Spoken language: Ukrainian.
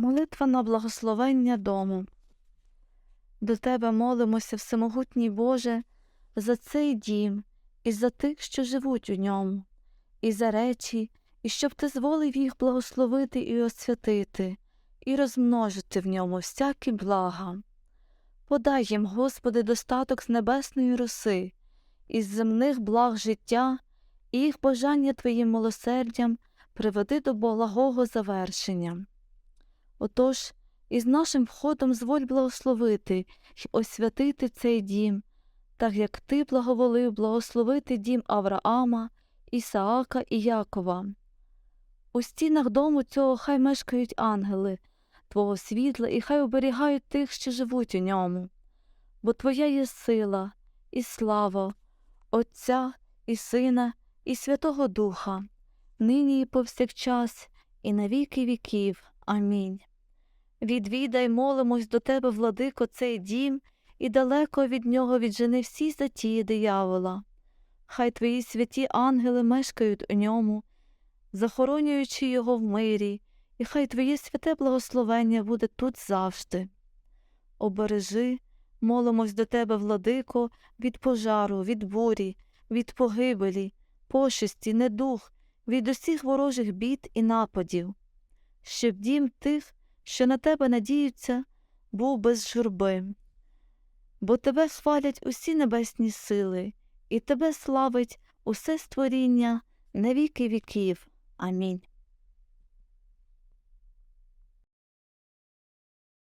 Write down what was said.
Молитва на благословення дому. До Тебе молимося, Всемогутній Боже, за цей дім і за тих, що живуть у ньому, і за речі, і щоб Ти зволив їх благословити і освятити, і розмножити в ньому всякі блага. Подай їм, Господи, достаток з небесної роси, із земних благ життя, і їх бажання Твоїм милосердям приведи до благого завершення. Отож, із нашим входом зволь благословити й освятити цей дім, так як ти благоволив благословити дім Авраама, Ісаака і Якова. У стінах дому цього хай мешкають ангели, Твого світла, і хай оберігають тих, що живуть у ньому. Бо Твоя є сила і слава Отця і Сина, і Святого Духа, нині і повсякчас, і на віки віків. Амінь. Відвідай, молимось до тебе, владико, цей дім, і далеко від нього віджени всі затії диявола. Хай твої святі ангели мешкають у ньому, захоронюючи його в мирі, і хай твоє святе благословення буде тут завжди. Обережи, молимось до тебе, владико, від пожару, від бурі, від погибелі, пошесті, недух, від усіх ворожих бід і нападів, щоб дім тих, що на тебе надіються, був без журби. Бо тебе хвалять усі небесні сили, і тебе славить усе створіння на віки віків. Амінь.